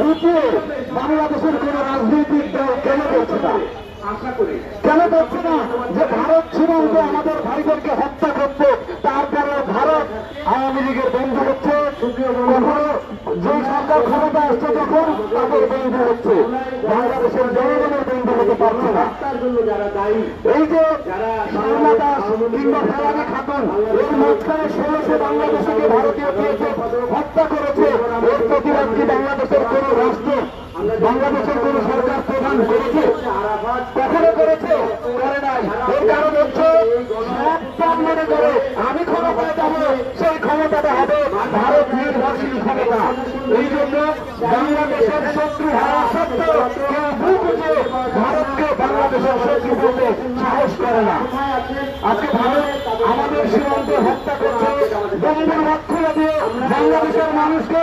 উঠে বাংলাদেশের কোন রাজনৈতিক দল কেন করছে না? কেন করছে না? যে ভারত সীমান্তে আমাদের ভাইদেরকে হত্যা করছে তারপরে ভারত আওয়ামী লীগের বন্ধু হচ্ছে যে সরকার ক্ষমতা আসছে যখন তাদের বন্ধু হচ্ছে। বাংলাদেশের জনগণের বন্ধু হতে পারছে না। এই যে শারলা দাস কিংবা ফেরানি খাতুন এর মাঝখানে ষোলোশো বাংলাদেশকে ভারতীয় হত্যা করেছে। এর প্রতিবাদ কি বাংলাদেশের কোন রাষ্ট্র? বাংলাদেশের কোন সরকার প্রদান করেছে, কখনো করেছে, করে নাই। এর কারণ হচ্ছে মনে করে আমি ক্ষমতায় যাব, সেই ক্ষমতাটা হবে ভারত নির্ভরশীল ক্ষমতা। এই জন্য বাংলাদেশের শত্রু হওয়া সত্ত্বেও কেউ উঠে ভারতকে বাংলাদেশের শত্রু বলতে সাহস করে না। আজকে ভারত আমাদের সীমান্তে হত্যা করছে বন্ধুর খুলে দিয়ে বাংলাদেশের মানুষকে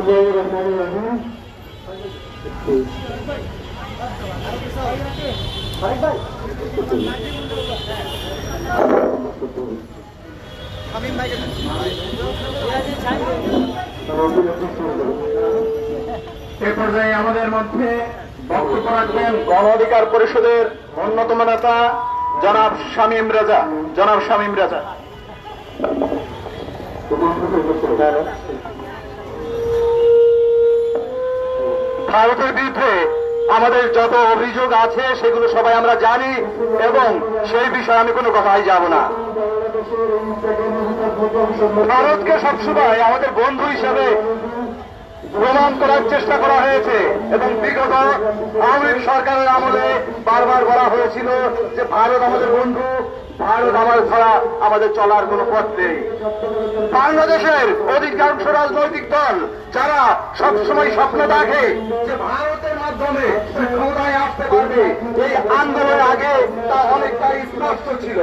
রহিম। এ পর্যায়ে আমাদের মধ্যে বক্তব্য রাখবেন গণ অধিকার পরিষদের অন্যতম নেতা জনাব শামীম রাজা জনাব শামীম রাজা ভারতের বিরুদ্ধে আমাদের যত অভিযোগ আছে, সেগুলো সবাই আমরা জানি এবং সেই বিষয়ে আমি কোনো কথাই যাব না। ভারতকে সবসময় আমাদের বন্ধু হিসাবে প্রমাণ করার চেষ্টা করা হয়েছে এবং বিগত আওয়ামী সরকারের আমলে বারবার বলা হয়েছিল যে ভারত আমাদের বন্ধু। ভারত আমার ছাড়া আমাদের চলার কোনো পথ নেই। বাংলাদেশের অধিকাংশ রাজনৈতিক দল, যারা সবসময় স্বপ্ন দেখে যে ভারতের মাধ্যমে ক্ষমতায় আসতে পারবে, এই আন্দোলনের আগে তা অনেকটাই স্পষ্ট ছিল।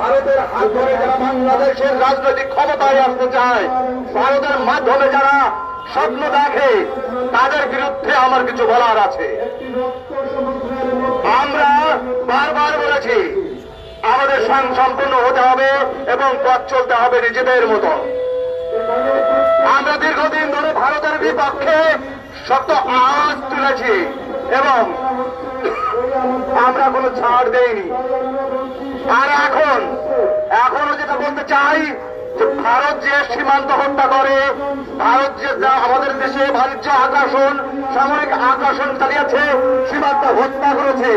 ভারতের হাত ধরে যারা বাংলাদেশের রাজনৈতিক ক্ষমতায় আসতে চায়, ভারতের মাধ্যমে যারা স্বপ্ন দেখে, তাদের বিরুদ্ধে আমার কিছু বলার আছে। আমরা বারবার বলেছি, আমাদের সম্পূর্ণ হতে হবে এবং পথ চলতে হবে নিজেদের মতো। আমরা দীর্ঘদিন ধরে ভারতের বিপক্ষে শক্ত আওয়াজ তুলেছি এবং আমরা কোনো ছাড় দেইনি। আর এখন, এখনও যেটা বলতে চাই যে ভারত যে সীমান্ত হত্যা করে, ভারত যে আমাদের দেশে বাণিজ্য আগ্রাসন সামরিক আগ্রাসন চালিয়েছে, সীমান্ত হত্যা করেছে।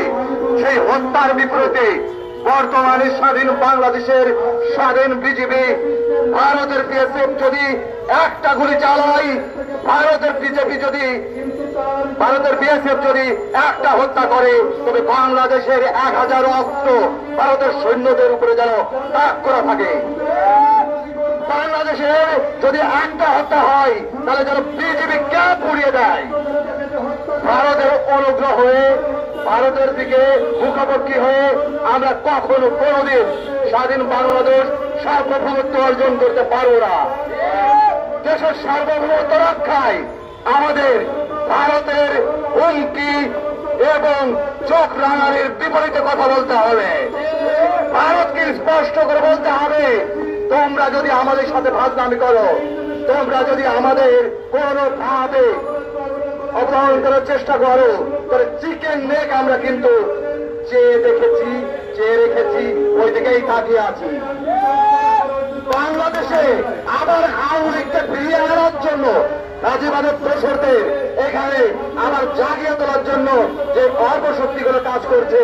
সেই হত্যার বিপরীতে বর্তমানে স্বাধীন বাংলাদেশের স্বাধীন বিজেপি ভারতের বিএসএফ যদি একটা গুলি চালায়, ভারতের বিজেপি যদি, ভারতের বিএসএফ যদি একটা হত্যা করে, তবে বাংলাদেশের এক হাজার অস্ত্র ভারতের সৈন্যদের উপরে যেন তাক করা থাকে। বাংলাদেশে যদি একটা হত্যা হয়, তাহলে যেন বিজেপি ক্যাপ উড়িয়ে দেয়। ভারতের অনুগ্রহ হয়ে, ভারতের দিকে মুখাপক্ষী হয়ে আমরা কখনো কোনোদিন স্বাধীন বাংলাদেশ সার্বভৌমত্ব অর্জন করতে পারব না। দেশের সার্বভৌমত্ব রক্ষায় আমাদের ভারতের হুমকি এবং চোখ রাঙানির বিপরীতে কথা বলতে হবে। ভারতকে স্পষ্ট করে বলতে হবে তোমরা যদি আমাদের সাথে ভাগনামি করো, তোমরা যদি আমাদের কোনো ভাবে অপহরণ করার চেষ্টা করো, তাহলে চিকেন নেক আমরা কিন্তু চেয়ে দেখেছি, চেয়ে রেখেছি, ওই দিকেই তাকিয়ে আছি। বাংলাদেশে আবার আওয়ামী লীগকে ফিরিয়ে আনার জন্য রাজীবাদের দোসরদের এখানে আবার জাগিয়ে তোলার জন্য যে অপশক্তিগুলো কাজ করছে,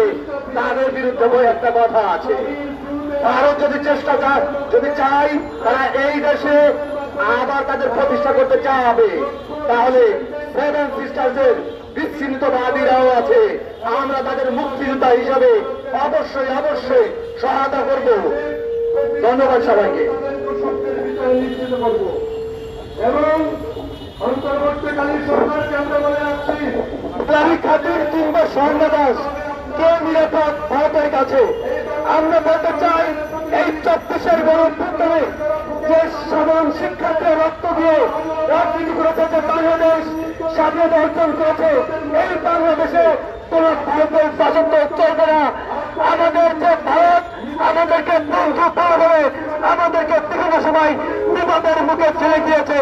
তাদের বিরুদ্ধে একটা কথা আছে। ভারত যদি চেষ্টা চায় যদি চাই তারা এই দেশে আবার তাদের প্রতিষ্ঠা করতে চাবে। তাহলে সেভেন সিস্টার্সের বিচ্ছিন্নতাবাদীরাও আছে। আমরা তাদের মুক্তিযোদ্ধা হিসাবে অবশ্যই অবশ্যই সহায়তা করব। ধন্যবাদ সবাইকে। এবং অন্তর্বর্তীকালীন সরকারকে আমরা বলে আসছি। খাতির কিংবা স্বর্ণদাস কে নিরাপদ ভারতের কাছে আমরা বলতে চাই, এই চব্বিশের গণপুত্রে যে সাধারণ শিক্ষার্থীরা রক্ত দিয়ে রাজনীতি করেছে, যে বাংলাদেশ স্বাধীনতা অর্জন করেছে, এই বাংলাদেশে কোন ভারতের শাসন চলবে না। আমাদের যে ভারত, আমাদেরকে বন্ধু করে আমাদেরকে বিভিন্ন সময় বিপদের মুখে ছেড়ে দিয়েছে।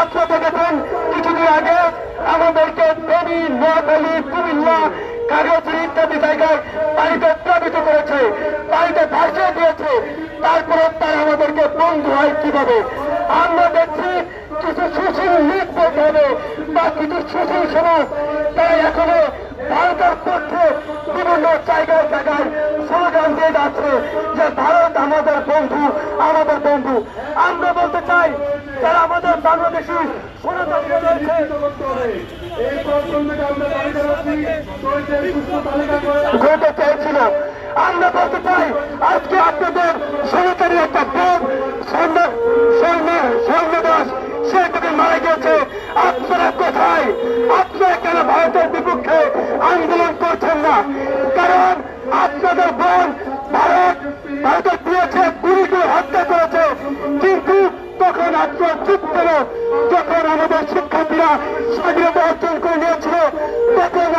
আপনারা দেখেছেন, কিছুদিন আগে আমাদেরকে ফেনী নোয়াখালী কুমিল্লা কাগজি ইত্যাদি জায়গায় পানিতে প্লাবিত করেছে পানিতে ভাসিয়ে দিয়েছে। তারপরে তারা আমাদেরকে বন্ধু হয় কীভাবে? আমরা দেখছি কিছু সুশীল লিগ বলতে হবে বা কিছু সুশীল সমাজ। তারা এখনও ভারতের পক্ষে বিভিন্ন জায়গায় জায়গায় স্লোগান দিয়ে যাচ্ছে যে ভারত আমাদের বন্ধু আমাদের বন্ধু। আমরা বলতে চাই, যারা আমাদের বাংলাদেশি সনাতনীরা রয়েছে করে। ঘটে চেয়েছিল আমরা বলতে চাই, আজকে আপনাদের সরকারি একটা বোন সৈন্যদাস সে থেকে মারা গেছে আপনারা কোথায়? আপনারা কেন ভারতের বিপক্ষে আন্দোলন করছেন না? কারণ আপনাদের বোন ভারত ভারতের দিয়েছে গুলিকে হত্যা করেছে। কিন্তু তখন আপনার চুপ পেল যখন আমাদের শিক্ষার্থীরা স্বাধীনতা করে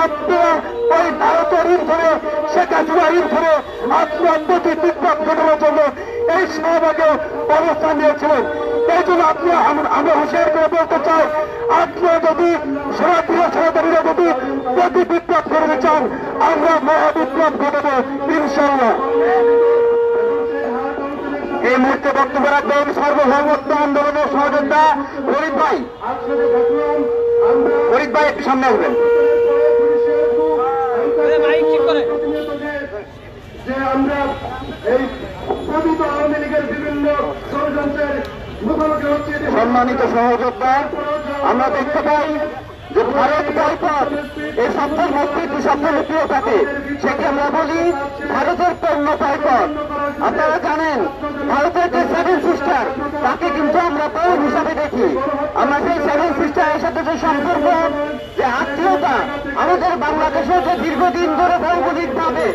তখন ওই ভারতের ধরে শেখ হাসিনা ঋণ ধরে আপনার প্রতি বিপ্লব ঘটানোর জন্য এই অবস্থান নিয়েছিলেন। এই জন্য আপনি হুঁশিয়ার করে বলতে চাই আপনারা যদি যদি প্রতি বিপ্লব করতে চান, আমরা মহাবিপ্লব ঘটাবো ইনশাল্লাহ এই মুহূর্তে বক্তব্য রাখবেন সার্বভৌমত্ব আন্দোলনের সহযোদ্ধা ফরিদ ভাই। আজকে ফরিদ ভাই, একটু সামনে আসবেন। যে আমরা এই প্রকৃত আওয়ামী লীগের বিভিন্ন ষড়যন্ত্রের মুখোমুখি হচ্ছি সম্মানিত সহযোদ্ধা আমরা দেখতে পাই যে ভারত বয়কট এই শব্দের মধ্যে একটি শব্দ লুকিয়ে থাকে সেটি আমরা বলি ভারতের পণ্য বয়কট। আপনারা জানেন ভারতের যে সেভেন সিস্টার তাকে কিন্তু আমরা বোন হিসাবে দেখি। আমরা সেই সেভেন সিস্টারের সাথে যে সম্পর্ক যে আত্মীয়তা আমাদের বাংলাদেশে যে দীর্ঘদিন ধরে ভৌগোলিক ভাবে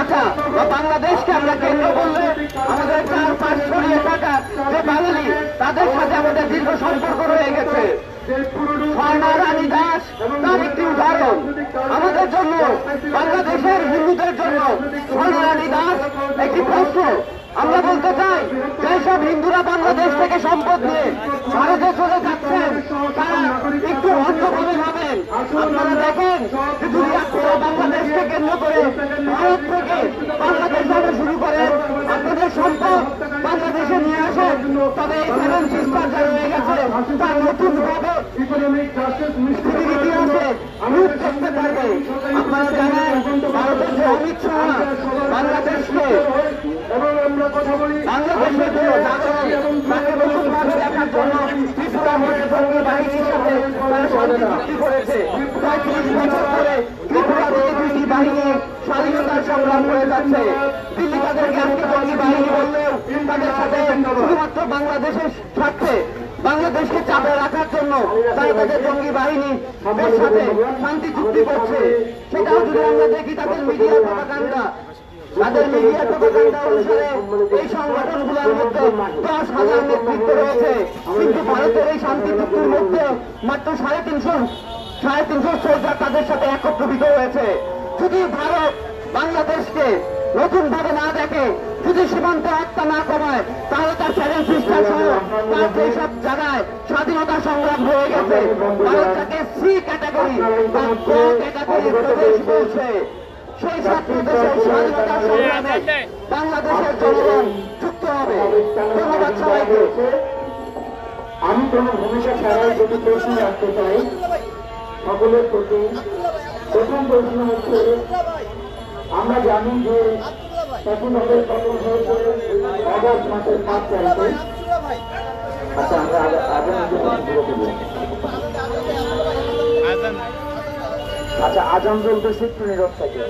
আচ্ছা বাংলাদেশকে আমরা কেন্দ্র করলে আমাদের চার পাঁচ ছড়িয়ে থাকা যে বাঙালি, তাদের সাথে আমাদের দীর্ঘ সম্পর্ক রয়ে গেছে। রানী দাস, তার একটি উদাহরণ। আমাদের জন্য, বাংলাদেশের হিন্দুদের জন্য স্বর্ণা রানী দাস একটি প্রশ্ন। আমরা বলতে চাই, যেসব হিন্দুরা বাংলাদেশ থেকে সম্পদ নিয়ে ভারতে চলে যাচ্ছেন, তারা একটু অন্যভাবে ভাবেন। আপনারা দেখেন বাংলাদেশকে কেন্দ্র করে ভারত থেকে বাংলাদেশ যাবে শুরু করেন, আপনাদের সম্পদ বাংলাদেশে নিয়ে আসেন, তবে এই সেভেন সিস্টার যা রয়ে গেছে তার নতুন ভাবে পৃথিবীর ইতিহাসে রূপ দেখতে পারবে। আপনারা জানেন, ভারতের যে অমিত শাহ বাংলাদেশকে এবং আমরা কথা বলি স্বাধীনতার সংগ্রাম করে যাচ্ছে। দিল্লি তাদেরকে জঙ্গি বাহিনী বললেও তাদের সাথে শুধুমাত্র বাংলাদেশের স্বার্থে বাংলাদেশকে চাপে রাখার জন্য তারা তাদের জঙ্গি বাহিনী সাথে শান্তি চুক্তি করছে। সেটাও যদি আমরা দেখি তাদের মিডিয়া প্রপাগান্ডা তাদের মিডিয়া প্রপাগান্ডা অনুসারে এই সংগঠনগুলোর মধ্যে দশ হাজার নেতৃত্ব রয়েছে। কিন্তু ভারতের এই শান্তি চুক্তির মধ্যে মাত্র সাড়ে তিনশো সাড়ে তিনশো সোলজার তাদের সাথে একত্রিত হয়েছে। যদি ভারত বাংলাদেশকে নতুন ভাবে না দেখে, যদি সীমান্ত হত্যা না কমায় তাহলে তার সেভেন সিস্টার সহ তার যেসব জায়গায় স্বাধীনতা সংগ্রাম হয়ে গেছে ভারত তাকে সি ক্যাটাগরি বা ক্যাটাগরি প্রদেশ বলছে। আমি কোনো ভূমিকা ছাড়াই যদি প্রশ্ন রাখতে চাই সকলের প্রতি প্রথম প্রশ্ন হচ্ছে আমরা জানি যে চাষিবাদের ফসল হয়েছে অগস্ট মাসের পাঁচ তারিখে আচ্ছা আমরা আগে আচ্ছা আজান চলতেছে একটু নীরব থাকে।